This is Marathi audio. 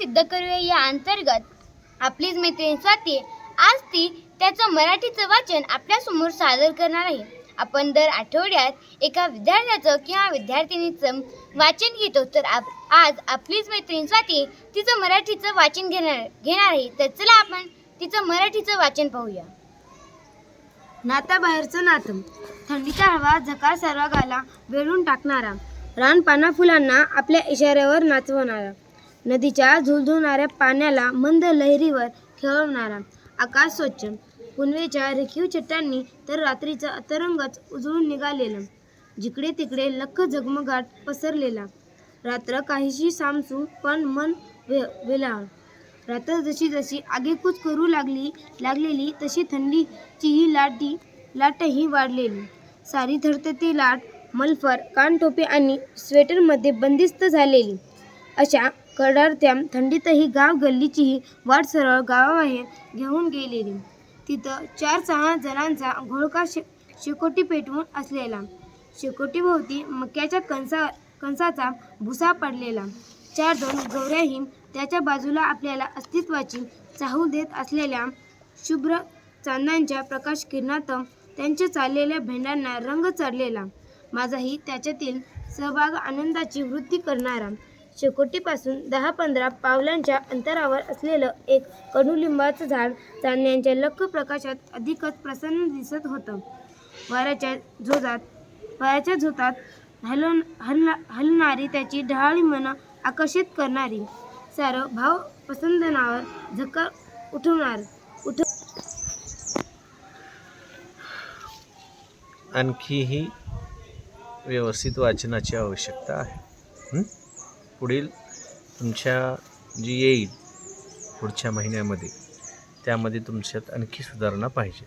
सिद्ध करूया या अंतर्गत. आपलीच मैत्रीण स्वाती आज ती त्याचं मराठीचं वाचन आपल्यासमोर सादर करणार आहे. आपण दर आठवड्यात एका विद्यार्थ्याचं किंवा विद्यार्थिनीचं वाचन घेतो तर आप आज आपलीच मैत्रीण स्वाती तिचं मराठीचं वाचन घेणार घेणार आहे तर चला आपण तिचं मराठीचं वाचन पाहूया. नाताबाहेरचं नातं. थंडीचा हवा झका सर्वागाला वेळून टाकणारा. रानपाना फुलांना आपल्या इशाऱ्यावर नाचवणारा. नदीच्या झुलझुलणाऱ्या पाण्याला मंद लहरीवर खेळवणारा आकाश स्वच्छ. पुनवेच्या रेखीव चट्टांनी तर रात्रीचं अतरंगच उजळून निघालेलं जिकडे तिकडे लख झगमगाट पसरलेला. रात्र काहीशी सामसू पण मन वे वेलाळ. रात्र जशी जशी आगेकूच करू लागली लागलेली तशी थंडीचीही लाटी लाटही वाढलेली. सारी थरथरती लाट मलफर कानटोपे आणि स्वेटरमध्ये बंदिस्त झालेली. अशा कडारत्या थंडीतही गाव गल्लीचीही वाट सरळ गावाबाहेर घेऊन गेलेली. तिथं चार सहा जणांचा घोळका शे शेकोटी पेटवून असलेला. शेकोटीभोवती मक्याच्या कणसा कणसाचा भुसा पडलेला. चार दोन गौऱ्याही त्याच्या बाजूला आपल्याला अस्तित्वाची चाहू देत असलेल्या शुभ्र चांदांच्या प्रकाश किरणात त्यांच्या चाललेल्या भेंड्यांना रंग चढलेला. माझाही त्याच्यातील सहभाग आनंदाची वृत्ती करणारा. शेकोटीपासून दहा पंधरा पावलांच्या अंतरावर असलेलं एक कडुलिंबाचं झाड चांदण्यांच्या लख प्रकाशात अधिकच प्रसन्न दिसत होतं. वाऱ्याच्या झोजात वाऱ्याच्या झोतात हलवून हलना हलणारी त्याची ढाळी मनं आकर्षित करणारी. सारं भाव पसंदनावर झकर उठवणार उठ आणखीही व्यवस्थित वाचनाची आवश्यकता आहे. हं? पुढील तुमच्या जी येईल पुढच्या महिन्यामध्ये त्यामध्ये तुमच्यात आणखी सुधारणा पाहिजे.